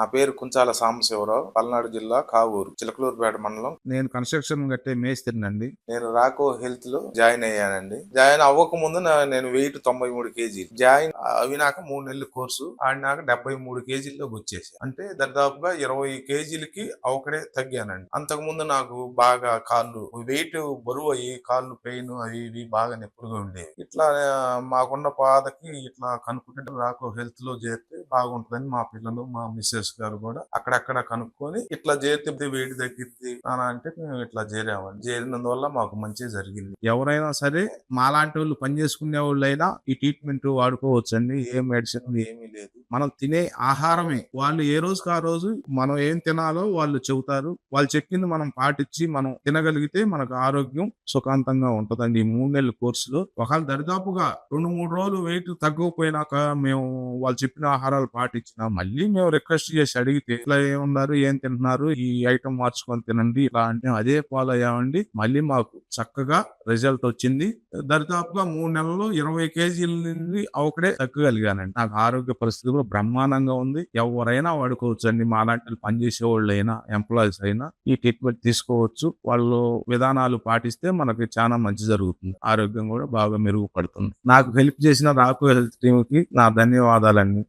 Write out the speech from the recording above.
నా పేరు కుంచాల సాంబశివరావు పల్నాడు జిల్లా కావూరు చిలకలూరుపేట మండలం. నేను కన్స్ట్రక్షన్ కట్టే మేస్త్రినండి. నేను రాకో హెల్త్లో జాయిన్ అయ్యానండి. జాయిన్ అవ్వక ముందు నేను వెయిట్ తొంభై మూడు కేజీ జాయిన్ అవినాక మూడు నెలల కోర్సు ఆడినాక డెబ్బై మూడు కేజీల్లోకి వచ్చేసి అంటే దాదాపుగా ఇరవై కేజీలకి ఒకడే తగ్గానండి. అంతకు ముందు నాకు బాగా కాళ్ళు వెయిట్ బరువు అయ్యి కాళ్ళు పెయిన్ అవి ఇవి బాగా నొప్పులుగా ఉండేవి. ఇట్లా మాకున్న బాధకి ఇట్లా కనుక్కుంటే రాకో హెల్త్లో చేరితే బాగుంటుందని మా పిల్లలు మా మిస్సెస్ గారు కూడా అక్కడక్కడ కనుక్కొని ఇట్లా చేరితే వెయిట్ తగ్గిద్ది అని అంటే మేము ఇట్లా చేరామండి. చేరినందువల్ల మాకు మంచి జరిగింది. ఎవరైనా సరే మాలాంటి వాళ్ళు పని చేసుకునే వాళ్ళైనా ఈ ట్రీట్మెంట్ వాడుకోవచ్చు అండి ఏ మెడిసిన్ ఏమీ లేదు. మనం తినే ఆహారమే. వాళ్ళు ఏ రోజుకి ఆ రోజు మనం ఏం తినాలో వాళ్ళు చెబుతారు. వాళ్ళు చెప్పింది మనం పాటించి మనం తినగలిగితే మనకు ఆరోగ్యం సుఖాంతంగా ఉంటుందండి. ఈ మూడు నెలల కోర్సులో. ఒకవేళ దరిదాపుగా రెండు మూడు రోజులు వెయిట్ తగ్గకపోయినాక మేము వాళ్ళు చెప్పిన ఆహారాలు పాటించినా మళ్ళీ మేము రిక్వెస్ట్ చేసి అడిగితే ఇట్లా ఏమున్నారు? ఏం తింటున్నారు? ఈ ఐటమ్ మార్చుకొని తినండి ఇలా అంటే అదే ఫాలో అయ్యామండి మళ్ళీ మాకు చక్కగా రిజల్ట్ వచ్చింది. దరిదాపుగా మూడు నెలల్లో ఇరవై కేజీల నుండి ఒకడే తగ్గగలిగానండి. నాకు ఆరోగ్య పరిస్థితి కూడా బ్రహ్మాండంగా ఉంది. ఎవరైనా వాడుకోవచ్చు అండి మా లాంటి పనిచేసే వాళ్ళు అయినా ఎంప్లాయీస్ అయినా ఈ ట్రీట్మెంట్ తీసుకోవచ్చు. వాళ్ళు విధానాలు పాటిస్తే మనకి చాలా మంచి జరుగుతుంది. ఆరోగ్యం కూడా బాగా మెరుగుపడుతుంది. నాకు హెల్ప్ చేసిన రాకు హెల్త్ టీమ్కి నా ధన్యవాదాలండి.